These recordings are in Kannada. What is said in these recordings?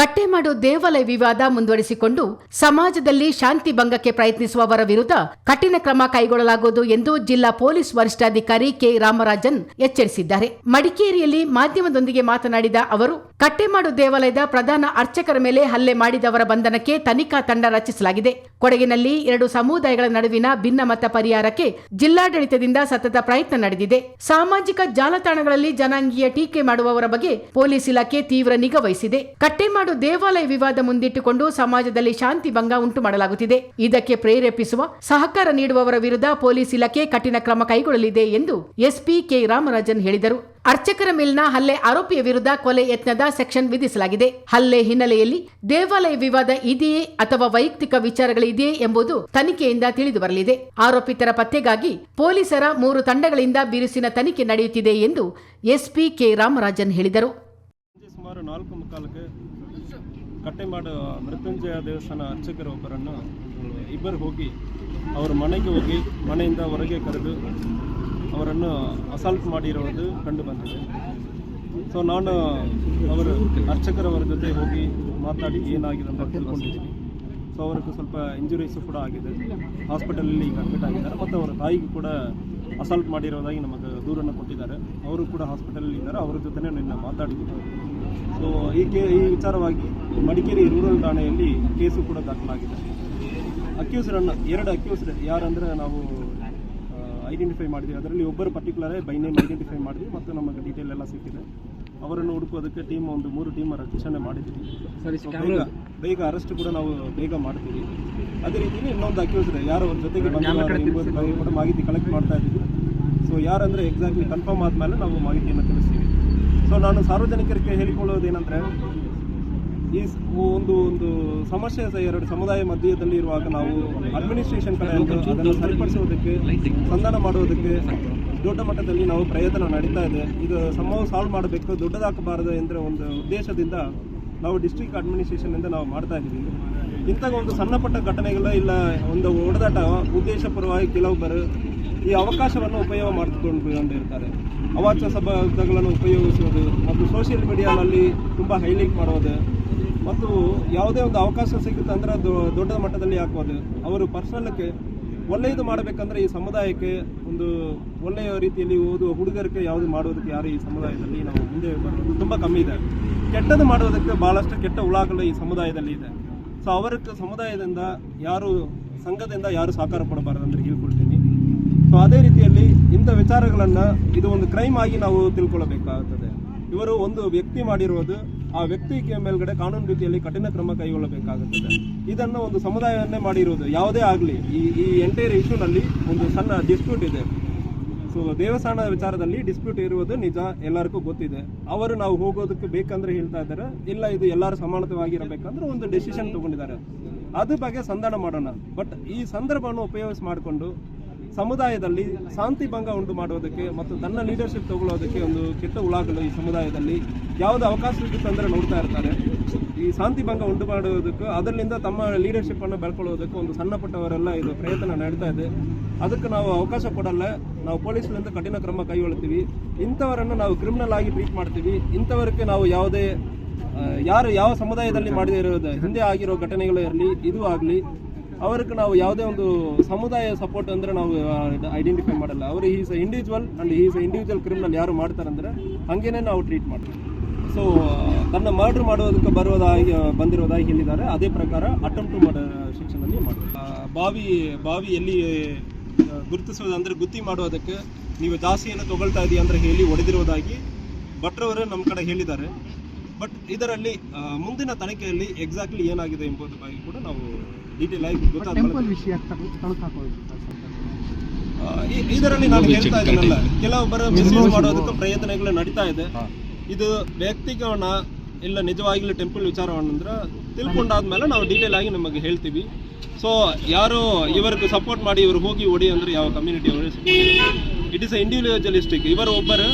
ಕಟ್ಟೆಮಾಡು ದೇವಾಲಯ ವಿವಾದ ಮುಂದುವರಿಸಿಕೊಂಡು ಸಮಾಜದಲ್ಲಿ ಶಾಂತಿ ಭಂಗಕ್ಕೆ ಪ್ರಯತ್ನಿಸುವವರ ವಿರುದ್ಧ ಕಠಿಣ ಕ್ರಮ ಕೈಗೊಳ್ಳಲಾಗುವುದು ಎಂದು ಜಿಲ್ಲಾ ಪೊಲೀಸ್ ವರಿಷ್ಠಾಧಿಕಾರಿ ಕೆ ರಾಮರಾಜನ್ ಎಚ್ಚರಿಸಿದ್ದಾರೆ. ಮಡಿಕೇರಿಯಲ್ಲಿ ಮಾಧ್ಯಮದೊಂದಿಗೆ ಮಾತನಾಡಿದ ಅವರು ಕಟ್ಟೆಮಾಡು ದೇವಾಲಯದ ಪ್ರಧಾನ ಅರ್ಚಕರ ಮೇಲೆ ಹಲ್ಲೆ ಮಾಡಿದವರ ಬಂಧನಕ್ಕೆ ತನಿಖಾ ತಂಡ ರಚಿಸಲಾಗಿದೆ. ಕೊಡಗಿನಲ್ಲಿ ಎರಡು ಸಮುದಾಯಗಳ ನಡುವಿನ ಭಿನ್ನಮತ ಪರಿಹಾರಕ್ಕೆ ಜಿಲ್ಲಾಡಳಿತದಿಂದ ಸತತ ಪ್ರಯತ್ನ ನಡೆದಿದೆ. ಸಾಮಾಜಿಕ ಜಾಲತಾಣಗಳಲ್ಲಿ ಜನಾಂಗೀಯ ಟೀಕೆ ಮಾಡುವವರ ಬಗ್ಗೆ ಪೊಲೀಸ್ ಇಲಾಖೆ ತೀವ್ರ ನಿಗಾ ವಹಿಸಿದೆ. ಕಟ್ಟೆಮಾಡು ದೇವಾಲಯ ವಿವಾದ ಮುಂದಿಟ್ಟುಕೊಂಡು ಸಮಾಜದಲ್ಲಿ ಶಾಂತಿ ಭಂಗ ಉಂಟು ಮಾಡಲಾಗುತ್ತಿದೆ. ಇದಕ್ಕೆ ಪ್ರೇರೇಪಿಸುವ ಸಹಕಾರ ನೀಡುವವರ ವಿರುದ್ಧ ಪೊಲೀಸ್ ಇಲಾಖೆ ಕಠಿಣ ಕ್ರಮ ಕೈಗೊಳ್ಳಲಿದೆ ಎಂದು ಎಸ್ಪಿ ಕೆ ರಾಮರಾಜನ್ ಹೇಳಿದರು. ಅರ್ಚಕರ ಮೇಲಿನ ಹಲ್ಲೆ ಆರೋಪಿಯ ವಿರುದ್ಧ ಕೊಲೆ ಯತ್ನದ ಸೆಕ್ಷನ್ ವಿಧಿಸಲಾಗಿದೆ. ಹಲ್ಲೆ ಹಿನ್ನೆಲೆಯಲ್ಲಿ ದೇವಾಲಯ ವಿವಾದ ಇದೆಯೇ ಅಥವಾ ವೈಯಕ್ತಿಕ ವಿಚಾರಗಳಿದೆಯೇ ಎಂಬುದು ತನಿಖೆಯಿಂದ ತಿಳಿದು ಬರಲಿದೆ ಆರೋಪಿತರ ಪತ್ತೆಗಾಗಿ ಪೊಲೀಸರ ಮೂರು ತಂಡಗಳಿಂದ ಬಿರುಸಿನ ತನಿಖೆ ನಡೆಯುತ್ತಿದೆ ಎಂದು ಎಸ್ಪಿ ಕೆ ರಾಮರಾಜನ್ ಹೇಳಿದರು. ಸುಮಾರು ನಾಲ್ಕು ಮುಕ್ಕಾಲಕ್ಕೆ ಮೃತ್ಯುಂಜಯ ದೇವಸ್ಥಾನ ಅರ್ಚಕರೊಬ್ಬರನ್ನು ಇಬ್ಬರು ಹೋಗಿ ಅವರ ಮನೆಗೆ ಹೋಗಿ ಮನೆಯಿಂದ ಹೊರಗೆ ಕರೆದು ಅವರನ್ನು ಅಸಾಲ್ಟ್ ಮಾಡಿರುವುದು ಕಂಡು ಬಂದಿದೆ. ಸೊ ನಾನು ಅವರು ಅರ್ಚಕರವರ ಜೊತೆ ಹೋಗಿ ಮಾತಾಡಿ ಏನಾಗಿದೆ ಅಂತ ತಿಳ್ಕೊಂಡಿದ್ದೀನಿ. ಸೊ ಅವರಿಗೆ ಸ್ವಲ್ಪ ಇಂಜುರೀಸು ಕೂಡ ಆಗಿದೆ. ಹಾಸ್ಪಿಟಲಲ್ಲಿ ಈಗ ಅಡ್ಮಿಟ್ ಆಗಿದ್ದಾರೆ. ಮತ್ತು ಅವರ ತಾಯಿಗೂ ಕೂಡ ಅಸಾಲ್ಟ್ ಮಾಡಿರೋದಾಗಿ ನಮಗೆ ದೂರನ್ನು ಕೊಟ್ಟಿದ್ದಾರೆ. ಅವರು ಕೂಡ ಹಾಸ್ಪಿಟಲಲ್ಲಿ ಇದ್ದಾರೆ. ಅವ್ರ ಜೊತೆನೇ ನಿನ್ನ ಮಾತಾಡಿದ್ದೀವಿ ಸೊ ಈ ಕೇ ಈ ವಿಚಾರವಾಗಿ ಮಡಿಕೇರಿ ರೂರಲ್ ಠಾಣೆಯಲ್ಲಿ ಕೇಸು ಕೂಡ ದಾಖಲಾಗಿದೆ. ಅಕ್ಯೂಸರನ್ನು ಎರಡು ಅಕ್ಯೂಸ್ಡ್ ಯಾರಂದರೆ ನಾವು ಐಡೆಂಟಿಫೈ ಮಾಡಿದ್ವಿ. ಅದರಲ್ಲಿ ಒಬ್ಬರು ಪರ್ಟಿಕ್ಯುಲರೇ ಬೈ ನೇಮ್ ಐಡೆಂಟಿಫೈ ಮಾಡಿದ್ವಿ. ಮತ್ತು ನಮಗೆ ಡೀಟೇಲ್ ಎಲ್ಲ ಸಿಕ್ಕಿದೆ. ಅವರನ್ನು ಹುಡುಕೋದಕ್ಕೆ ಟೀಮ್ ಒಂದು ಮೂರು ಟೀಮ್ ರಚನೆ ಮಾಡಿದ್ದೀವಿ So, ಬೇಗ ಅರೆಸ್ಟ್ ಕೂಡ ನಾವು ಬೇಗ ಮಾಡ್ತೀವಿ. ಅದೇ ರೀತಿಯಲ್ಲಿ ಇನ್ನೊಂದು ಅಕ್ಯೂಸರ್ ಯಾರು ಅವ್ರ ಜೊತೆಗೆ ಬಗ್ಗೆ ಕೂಡ ಮಾಹಿತಿ ಕಲೆಕ್ಟ್ ಮಾಡ್ತಾ ಇದ್ದೀವಿ ಸೊ ಯಾರಂದರೆ ಎಕ್ಸಾಕ್ಟ್ಲಿ ಕನ್ಫರ್ಮ್ ಆದಮೇಲೆ ನಾವು ಮಾಹಿತಿಯನ್ನು ತಿಳಿಸ್ತೀವಿ. ಸೊ ನಾನು ಸಾರ್ವಜನಿಕರಿಗೆ ಹೇಳಿಕೊಳ್ಳೋದೇನೆಂದರೆ ಈ ಸ್- ಒಂದು ಒಂದು ಸಮಸ್ಯೆ ಎರಡು ಸಮುದಾಯ ಮಧ್ಯದಲ್ಲಿ ಇರುವಾಗ ನಾವು ಅಡ್ಮಿನಿಸ್ಟ್ರೇಷನ್ ಕಡೆ ಅದನ್ನು ಸರಿಪಡಿಸುವುದಕ್ಕೆ ಸಂಧಾನ ಮಾಡುವುದಕ್ಕೆ ದೊಡ್ಡ ಮಟ್ಟದಲ್ಲಿ ನಾವು ಪ್ರಯತ್ನ ನಡೀತಾ ಇದೆ. ಇದು ಸಮೂಹ ಸಾಲ್ವ್ ಮಾಡಬೇಕು ದೊಡ್ಡದಾಗಬಾರದು ಎಂದರೆ ಒಂದು ಉದ್ದೇಶದಿಂದ ನಾವು ಡಿಸ್ಟ್ರಿಕ್ಟ್ ಅಡ್ಮಿನಿಸ್ಟ್ರೇಷನ್ನಿಂದ ನಾವು ಮಾಡ್ತಾ ಇದ್ದೀವಿ. ಇಂಥ ಒಂದು ಸಣ್ಣ ಪಟ್ಟ ಘಟನೆಗಳ ಇಲ್ಲ, ಒಂದು ಹೊಡೆದಾಟ ಉದ್ದೇಶಪರವಾಗಿ ಕೆಲವೊಬ್ಬರು ಈ ಅವಕಾಶವನ್ನು ಉಪಯೋಗ ಮಾಡಿಕೊಂಡಿರ್ತಾರೆ ಅವಾಚ ಶಬ್ದಗಳನ್ನು ಉಪಯೋಗಿಸುವುದು ಮತ್ತು ಸೋಷಿಯಲ್ ಮೀಡಿಯಾದಲ್ಲಿ ತುಂಬ ಹೈಲೈಟ್ ಮಾಡೋದು ಮತ್ತು ಯಾವುದೇ ಒಂದು ಅವಕಾಶ ಸಿಗುತ್ತೆ ಅಂದರೆ ಅದು ದೊಡ್ಡ ಮಟ್ಟದಲ್ಲಿ ಹಾಕೋದು ಅವರು ಪರ್ಸನಲ್ಗೆ ಒಳ್ಳೆಯದು ಮಾಡಬೇಕಂದ್ರೆ ಈ ಸಮುದಾಯಕ್ಕೆ ಒಂದು ಒಳ್ಳೆಯ ರೀತಿಯಲ್ಲಿ ಓದುವ ಹುಡುಗರಿಗೆ ಯಾವುದು ಮಾಡೋದಕ್ಕೆ ಯಾರು ಈ ಸಮುದಾಯದಲ್ಲಿ ನಾವು ಮುಂದೆ ಬರೋದು ತುಂಬ ಕಮ್ಮಿ ಇದೆ. ಕೆಟ್ಟದ್ದು ಮಾಡೋದಕ್ಕೆ ಭಾಳಷ್ಟು ಕೆಟ್ಟ ಹುಳಗಳು ಈ ಸಮುದಾಯದಲ್ಲಿ ಇದೆ. ಸೊ ಅವರಿಗೆ ಸಮುದಾಯದಿಂದ ಯಾರು, ಸಂಘದಿಂದ ಯಾರು ಸಹಕಾರ ಕೊಡಬಾರದು ಅಂತ ಹೇಳ್ಕೊಳ್ತೀನಿ. ಸೊ ಅದೇ ರೀತಿಯಲ್ಲಿ ಇಂಥ ವಿಚಾರಗಳನ್ನು ಇದು ಒಂದು ಕ್ರೈಮ್ ಆಗಿ ನಾವು ತಿಳ್ಕೊಳ್ಳಬೇಕಾಗುತ್ತದೆ ಇವರು ಒಂದು ವ್ಯಕ್ತಿ ಮಾಡಿರುವುದು ಆ ವ್ಯಕ್ತಿಗೆ ಮೇಲ್ಗಡೆ ಕಾನೂನು ರೀತಿಯಲ್ಲಿ ಕಠಿಣ ಕ್ರಮ ಕೈಗೊಳ್ಳಬೇಕಾಗುತ್ತದೆ. ಇದನ್ನು ಒಂದು ಸಮುದಾಯವನ್ನೇ ಮಾಡಿರುವುದು ಯಾವುದೇ ಆಗಲಿ, ಈ ಈ ಎಂಟೈರ್ ಇಶ್ಯೂನಲ್ಲಿ ಒಂದು ಸಣ್ಣ ಡಿಸ್ಪ್ಯೂಟ್ ಇದೆ. ಸೊ ದೇವಸ್ಥಾನದ ವಿಚಾರದಲ್ಲಿ ಡಿಸ್ಪ್ಯೂಟ್ ಇರುವುದು ನಿಜ, ಎಲ್ಲರಿಗೂ ಗೊತ್ತಿದೆ. ಅವರು ನಾವು ಹೋಗೋದಕ್ಕೆ ಬೇಕಂದ್ರೆ ಹೇಳ್ತಾ ಇದ್ದಾರೆ. ಇಲ್ಲ, ಇದು ಎಲ್ಲರೂ ಸಮಾನತವಾಗಿರಬೇಕಂದ್ರೆ ಒಂದು ಡೆಸಿಷನ್ ತಗೊಂಡಿದ್ದಾರೆ. ಅದ್ರ ಬಗ್ಗೆ ಸಂಧಾನ ಮಾಡೋಣ. ಬಟ್ ಈ ಸಂದರ್ಭವನ್ನು ಉಪಯೋಗಿಸಿ ಮಾಡಿಕೊಂಡು ಸಮುದಾಯದಲ್ಲಿ ಶಾಂತಿ ಭಂಗ ಉಂಟು ಮಾಡುವುದಕ್ಕೆ ಮತ್ತು ತನ್ನ ಲೀಡರ್ಶಿಪ್ ತಗೊಳ್ಳೋದಕ್ಕೆ ಒಂದು ಕೆಟ್ಟ ಉಳಾಗಲು ಈ ಸಮುದಾಯದಲ್ಲಿ ಯಾವುದು ಅವಕಾಶ ಸಿಗುತ್ತೆ ಅಂದರೆ ನೋಡ್ತಾ ಇರ್ತಾರೆ. ಈ ಶಾಂತಿ ಭಂಗ ಉಂಟು ಮಾಡುವುದಕ್ಕೆ ಅದರಿಂದ ತಮ್ಮ ಲೀಡರ್ಶಿಪ್ ಅನ್ನು ಬೆಳ್ಕೊಳ್ಳೋದಕ್ಕೆ ಒಂದು ಸಣ್ಣ ಪುಟ್ಟವರೆಲ್ಲ ಇದು ಪ್ರಯತ್ನ ನಡೀತಾ ಇದೆ. ಅದಕ್ಕೆ ನಾವು ಅವಕಾಶ ಕೊಡಲ್ಲ. ನಾವು ಪೊಲೀಸರಿಂದ ಕಠಿಣ ಕ್ರಮ ಕೈಗೊಳ್ತೀವಿ ಇಂಥವರನ್ನು ನಾವು ಕ್ರಿಮಿನಲ್ ಆಗಿ ಟ್ರೀಟ್ ಮಾಡ್ತೀವಿ. ಇಂಥವರಿಗೆ ನಾವು ಯಾವುದೇ ಯಾರು ಯಾವ ಸಮುದಾಯದಲ್ಲಿ ಮಾಡಿರೋದು ಹಿಂದೆ ಆಗಿರೋ ಘಟನೆಗಳು ಇರಲಿ, ಇದು ಆಗಲಿ ಅವ್ರಿಗೆ ನಾವು ಯಾವುದೇ ಒಂದು ಸಮುದಾಯ ಸಪೋರ್ಟ್ ಅಂದರೆ ನಾವು ಐಡೆಂಟಿಫೈ ಮಾಡಲ್ಲ. ಅವರು is individual and is individual criminal ಯಾರು ಮಾಡ್ತಾರಂದ್ರೆ ಹಾಗೇನೆ ನಾವು ಟ್ರೀಟ್ ಮಾಡ್ತೀವಿ. ಸೊ ತನ್ನ ಮರ್ಡರ್ ಮಾಡೋದಕ್ಕೆ ಬರುವುದಾಗಿ ಬಂದಿರೋದಾಗಿ ಹೇಳಿದ್ದಾರೆ ಅದೇ ಪ್ರಕಾರ ಅಟೆಂಪ್ಟ್ ಮರ್ಡರ್ ಶಿಕ್ಷಣದಲ್ಲಿ ಮಾಡ್ತಾರೆ ಬಾವಿ ಬಾವಿ ಎಲ್ಲಿ ಆ, ಗುರುತಿಸೋದು ಅಂದರೆ ಗುತ್ತಿ ಮಾಡೋದಕ್ಕೆ ನೀವು ಜಾಸ್ತಿಯನ್ನು ತಗೊಳ್ತಾ ಇದೀಯ ಅಂದರೆ ಹೇಳಿ ಒಡೆದಿರೋದಾಗಿ ಭಟ್ರವರು ನಮ್ಮ ಕಡೆ ಹೇಳಿದ್ದಾರೆ. ಬಟ್ ಇದರಲ್ಲಿ ಮುಂದಿನ ತನಿಖೆಯಲ್ಲಿ ಎಕ್ಸಾಕ್ಟ್ಲಿ ಏನಾಗಿದೆ ಎಂಬುದು ಕೂಡ ನಾವು ಡೀಟೇಲ್ ಆಗಿ ಗೊತ್ತಾದ ಇದರಲ್ಲಿ ನಾನು ಹೇಳ್ತಾ ಇದ್ದೀನಲ್ಲ ಕೆಲವೊಬ್ಬರ ಮಿಸ್ಯೂಸ್ ಮಾಡೋದಕ್ಕೆ ಪ್ರಯತ್ನಗಳು ನಡೀತಾ ಇದೆ. ಇದು ವ್ಯಕ್ತಿಗವನ್ನ ಇಲ್ಲ ನಿಜವಾಗಿಲ್ಲ ಟೆಂಪಲ್ ವಿಚಾರವನ್ನಂದ್ರೆ ತಿಳ್ಕೊಂಡಾದ್ಮೇಲೆ ನಾವು ಡೀಟೇಲ್ ಆಗಿ ನಿಮಗೆ ಹೇಳ್ತೀವಿ. ಸೊ ಯಾರು ಇವರಿಗೆ ಸಪೋರ್ಟ್ ಮಾಡಿ ಇವರು ಹೋಗಿ ಹೊಡಿ ಅಂದ್ರೆ ಯಾವ ಕಮ್ಯುನಿಟಿ ಅವರು ಇಟ್ ಇಸ್ ಇಂಡಿವಿಜುವಲಿಸ್ಟಿಕ್ ಇವರು ಒಬ್ಬರು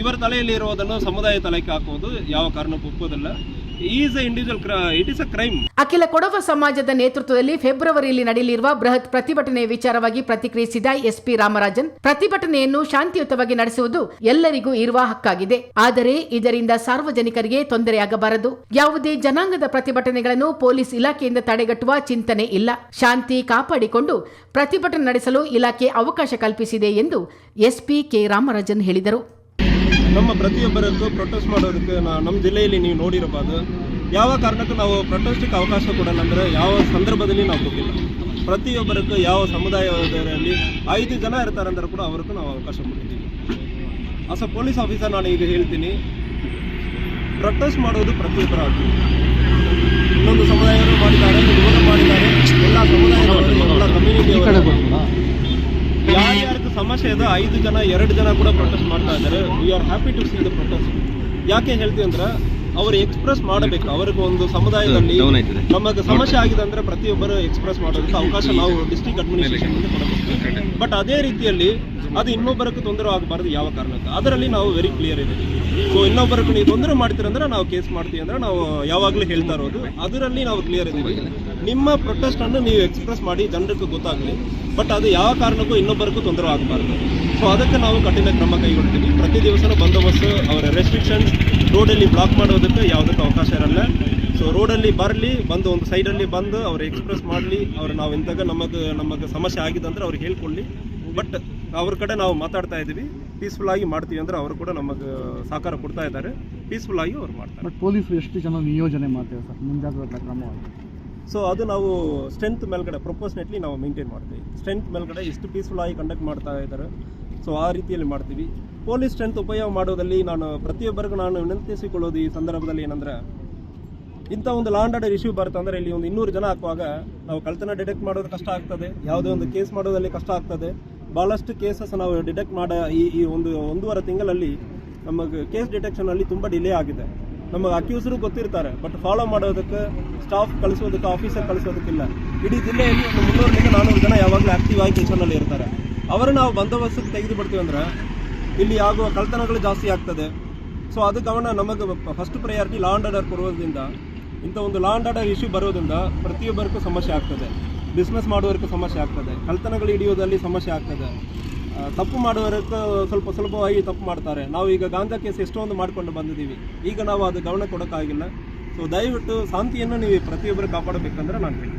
ಇವರ ತಲೆಯಲ್ಲಿ ಇರೋದನ್ನು ಸಮುದಾಯ ತಲೆಗೆ ಹಾಕೋದು ಯಾವ ಕಾರಣಕ್ಕೂ ಒಪ್ಪೋದಿಲ್ಲ ಅಖಿಲ ಕೊಡವ ಸಮಾಜದ ನೇತೃತ್ವದಲ್ಲಿ ಫೆಬ್ರವರಿಯಲ್ಲಿ ನಡೆಯಲಿರುವ ಬೃಹತ್ ಪ್ರತಿಭಟನೆ ವಿಚಾರವಾಗಿ ಪ್ರತಿಕ್ರಿಯಿಸಿದ ಎಸ್ಪಿ ರಾಮರಾಜನ್, ಪ್ರತಿಭಟನೆಯನ್ನು ಶಾಂತಿಯುತವಾಗಿ ನಡೆಸುವುದು ಎಲ್ಲರಿಗೂ ಇರುವ ಹಕ್ಕಾಗಿದೆ. ಆದರೆ ಇದರಿಂದ ಸಾರ್ವಜನಿಕರಿಗೆ ತೊಂದರೆಯಾಗಬಾರದು. ಯಾವುದೇ ಜನಾಂಗದ ಪ್ರತಿಭಟನೆಗಳನ್ನು ಪೊಲೀಸ್ ಇಲಾಖೆಯಿಂದ ತಡೆಗಟ್ಟುವ ಚಿಂತನೆ ಇಲ್ಲ. ಶಾಂತಿ ಕಾಪಾಡಿಕೊಂಡು ಪ್ರತಿಭಟನೆ ನಡೆಸಲು ಇಲಾಖೆ ಅವಕಾಶ ಕಲ್ಪಿಸಿದೆ ಎಂದು ಎಸ್ಪಿ ಕೆ ರಾಮರಾಜನ್ ಹೇಳಿದರು. ನಮ್ಮ ಪ್ರತಿಯೊಬ್ಬರಿಗೂ ಪ್ರೊಟೆಸ್ಟ್ ಮಾಡೋದಕ್ಕೆ ನಮ್ಮ ಜಿಲ್ಲೆಯಲ್ಲಿ ನೀವು ನೋಡಿರಬಹುದು ಯಾವ ಕಾರಣಕ್ಕೂ ನಾವು ಪ್ರೊಟೆಸ್ಟ್ಗೆ ಅವಕಾಶ ಕೊಡೋಣ ಅಂದರೆ ಯಾವ ಸಂದರ್ಭದಲ್ಲಿ ನಾವು ಕೊಟ್ಟಿಲ್ಲ. ಪ್ರತಿಯೊಬ್ಬರಕ್ಕೂ ಯಾವ ಸಮುದಾಯದಲ್ಲಿ ಐದು ಜನ ಇರ್ತಾರೆ ಅಂದ್ರೆ ಕೂಡ ಅವ್ರಿಗೂ ನಾವು ಅವಕಾಶ ಕೊಟ್ಟಿದ್ದೀವಿ. ಅಸ ಪೊಲೀಸ್ ಆಫೀಸರ್ ನಾನು ಈಗ ಹೇಳ್ತೀನಿ ಪ್ರೊಟೆಸ್ಟ್ ಮಾಡೋದು ಪ್ರತಿಯೊಬ್ಬರ ಆಗ್ತದೆ ಇನ್ನೊಂದು ಸಮುದಾಯವರು ಮಾಡಿದ್ದಾರೆ ಮಾಡಿದ್ದಾರೆ ಎಲ್ಲ ಸಮುದಾಯದವರು ಎಲ್ಲ ಕಮ್ಯುನಿಟಿ ಸಮಸ್ಯೆ ಇದೆ ಐದು ಜನ ಎರಡು ಜನ ಕೂಡ ಪ್ರೊಟೆಸ್ಟ್ ಮಾಡ್ತಾ ಇದ್ದಾರೆ. We are happy to see the protest ಯಾಕೆ ಹೇಳ್ತೀವಿ ಅಂದ್ರೆ ಅವರು ಎಕ್ಸ್ಪ್ರೆಸ್ ಮಾಡಬೇಕು. ಅವ್ರಿಗೆ ಒಂದು ಸಮುದಾಯದಲ್ಲಿ ನಮಗೆ ಸಮಸ್ಯೆ ಆಗಿದೆ ಅಂದ್ರೆ ಪ್ರತಿಯೊಬ್ಬರು ಎಕ್ಸ್ಪ್ರೆಸ್ ಮಾಡೋದಕ್ಕೆ ಅವಕಾಶ ನಾವು ಡಿಸ್ಟ್ರಿಕ್ಟ್ ಅಡ್ಮಿನಿಸ್ಟ್ರೇಷನ್ ಕೊಡಬೇಕು. ಬಟ್ ಅದೇ ರೀತಿಯಲ್ಲಿ ಅದು ಇನ್ನೊಬ್ಬರಕ್ಕೆ ತೊಂದರೆ ಆಗಬಾರ್ದು ಯಾವ ಕಾರಣಕ್ಕೆ. ಅದರಲ್ಲಿ ನಾವು ವೆರಿ ಕ್ಲಿಯರ್ ಇದೆ. ಸೊ ಇನ್ನೊಬ್ಬರಕ್ಕೆ ನೀವು ತೊಂದರೆ ಮಾಡ್ತೀರಂದ್ರೆ ನಾವು ಕೇಸ್ ಮಾಡ್ತೀವಿ ಅಂದ್ರೆ ನಾವು ಯಾವಾಗಲೂ ಹೇಳ್ತಾ ಇರೋದು. ಅದರಲ್ಲಿ ನಾವು ಕ್ಲಿಯರ್ ಇದ್ದೀವಿ. ನಿಮ್ಮ ಪ್ರೊಟೆಸ್ಟ್ ಅನ್ನು ನೀವು ಎಕ್ಸ್ಪ್ರೆಸ್ ಮಾಡಿ ಜನರಿಗೆ ಗೊತ್ತಾಗಲಿ ಬಟ್ ಅದು ಯಾವ ಕಾರಣಕ್ಕೂ ಇನ್ನೊಬ್ಬರಿಗೂ ತೊಂದರೆ ಆಗಬಾರ್ದು. ಸೊ ಅದಕ್ಕೆ ನಾವು ಕಠಿಣ ಕ್ರಮ ಕೈಗೊಳ್ತೀವಿ ಪ್ರತಿ ದಿವಸನೂ ಬಂದೋಬಸ್ತ್, ಅವರ ರೆಸ್ಟ್ರಿಕ್ಷನ್ಸ್ ರೋಡಲ್ಲಿ ಬ್ಲಾಕ್ ಮಾಡೋದಕ್ಕೆ ಯಾವುದಕ್ಕೂ ಅವಕಾಶ ಇರಲ್ಲ. ಸೊ ರೋಡಲ್ಲಿ ಬರಲಿ, ಬಂದು ಒಂದು ಸೈಡಲ್ಲಿ ಬಂದು ಅವ್ರು ಎಕ್ಸ್ಪ್ರೆಸ್ ಮಾಡಲಿ, ಅವ್ರು ನಾವು ಇಂತಾಗ ನಮಗೆ ನಮಗೆ ಸಮಸ್ಯೆ ಆಗಿದೆ ಅಂದ್ರೆ ಅವ್ರಿಗೆ ಹೇಳ್ಕೊಳ್ಳಿ. ಬಟ್ ಅವ್ರ ಕಡೆ ನಾವು ಮಾತಾಡ್ತಾ ಇದ್ದೀವಿ. ಪೀಸ್ಫುಲ್ ಆಗಿ ಮಾಡ್ತೀವಿ ಅಂದ್ರೆ ಅವರು ಕೂಡ ನಮಗೆ ಸಹಕಾರ ಕೊಡ್ತಾ ಇದ್ದಾರೆ. ಪೀಸ್ಫುಲ್ ಆಗಿ ಅವ್ರು ಮಾಡ್ತಾರೆ. ಬಟ್ ಎಷ್ಟು ಜನ ನಿಯೋಜನೆ ಮಾಡ್ತೇವೆ ಸರ್? ಮುಂಜಾಗ್ರತಾ ಕ್ರಮವಾಗಿ. ಸೊ ಅದು ನಾವು ಸ್ಟ್ರೆಂತ್ ಮೇಲ್ಗಡೆ ಪ್ರೊಪೋರ್ಷನೇಟ್ಲಿ ನಾವು ಮೇಂಟೈನ್ ಮಾಡ್ತೀವಿ. ಸ್ಟ್ರೆಂತ್ ಮೇಲ್ಗಡೆ ಎಷ್ಟು ಪೀಸ್ಫುಲ್ ಆಗಿ ಕಂಡಕ್ಟ್ ಮಾಡ್ತಾ ಇದ್ದಾರೆ. ಸೊ ಆ ರೀತಿಯಲ್ಲಿ ಮಾಡ್ತೀವಿ. ಪೊಲೀಸ್ ಸ್ಟ್ರೆಂತ್ ಉಪಯೋಗ ಮಾಡೋದಲ್ಲಿ ನಾನು ಪ್ರತಿಯೊಬ್ಬರಿಗೂ ನಾನು ವಿನಂತಿಸಿಕೊಳ್ಳೋದು ಈ ಸಂದರ್ಭದಲ್ಲಿ ಏನಂದರೆ, ಇಂಥ ಒಂದು ಲಾಂಡ್ ಆರ್ಡರ್ ಇಶ್ಯೂ ಅಂದರೆ ಇಲ್ಲಿ ಒಂದು ಇನ್ನೂರು ಜನ ಹಾಕುವಾಗ ನಾವು ಕಳ್ತನ ಡಿಟೆಕ್ಟ್ ಮಾಡೋದು ಕಷ್ಟ ಆಗ್ತದೆ. ಯಾವುದೇ ಒಂದು ಕೇಸ್ ಮಾಡೋದಲ್ಲಿ ಕಷ್ಟ ಆಗ್ತದೆ. ಭಾಳಷ್ಟು ಕೇಸಸ್ ನಾವು ಡಿಟೆಕ್ಟ್ ಮಾಡೋ ಈ ಈ ಒಂದು ಒಂದೂವರೆ ತಿಂಗಳಲ್ಲಿ ನಮಗೆ ಕೇಸ್ ಡಿಟೆಕ್ಷನಲ್ಲಿ ತುಂಬ ಡಿಲೇ ಆಗಿದೆ. ನಮಗೆ ಅಕ್ಯೂಸರು ಗೊತ್ತಿರ್ತಾರೆ ಬಟ್ ಫಾಲೋ ಮಾಡೋದಕ್ಕೆ ಸ್ಟಾಫ್ ಕಳಿಸೋದಕ್ಕೆ ಆಫೀಸರ್ ಕಳಿಸೋದಕ್ಕಿಲ್ಲ. ಇಡೀ ಜಿಲ್ಲೆಯಲ್ಲಿ ಒಂದು ಮುನ್ನೂರರಿಂದ ನಾನ್ನೂರು ಜನ ಯಾವಾಗಲೂ ಆಕ್ಟಿವ್ ಆಗಿ ಕೆಲಸನಲ್ಲಿ ಇರ್ತಾರೆ. ಅವರು ನಾವು ಬಂದೋಬಸ್ತಿಗೆ ತೆಗೆದು ಬಿಡ್ತೀವಿ ಅಂದ್ರೆ ಇಲ್ಲಿ ಆಗುವ ಕಳ್ತನಗಳು ಜಾಸ್ತಿ ಆಗ್ತದೆ. ಸೊ ಅದು ಗಮನ ನಮಗೆ ಫಸ್ಟ್ ಪ್ರಯಾರಿಟಿ ಲಾ ಆರ್ಡರ್ ಕೊಡೋದ್ರಿಂದ ಇಂಥ ಒಂದು ಲಾ ಆರ್ಡರ್ ಇಶ್ಯೂ ಬರೋದ್ರಿಂದ ಪ್ರತಿಯೊಬ್ಬರಿಗೂ ಸಮಸ್ಯೆ ಆಗ್ತದೆ. ಬಿಸ್ನೆಸ್ ಮಾಡುವವರಿಗೂ ಸಮಸ್ಯೆ ಆಗ್ತದೆ. ಕಳ್ತನಗಳು ಹಿಡಿಯೋದಲ್ಲಿ ಸಮಸ್ಯೆ ಆಗ್ತದೆ. ತಪ್ಪು ಮಾಡುವವರಿಗೆ ಸ್ವಲ್ಪ ಸುಲಭವಾಗಿ ತಪ್ಪು ಮಾಡ್ತಾರೆ. ನಾವು ಈಗ ಗಾಂಜಾ ಕೇಸ್ ಎಷ್ಟೊಂದು ಮಾಡ್ಕೊಂಡು ಬಂದಿದ್ದೀವಿ. ಈಗ ನಾವು ಅದು ಗಮನ ಕೊಡೋಕ್ಕಾಗಿಲ್ಲ. ಸೊ ದಯವಿಟ್ಟು ಶಾಂತಿಯನ್ನು ನೀವು ಪ್ರತಿಯೊಬ್ಬರು ಕಾಪಾಡಬೇಕಂದ್ರೆ ನಾನು ಹೇಳ್ತೀನಿ.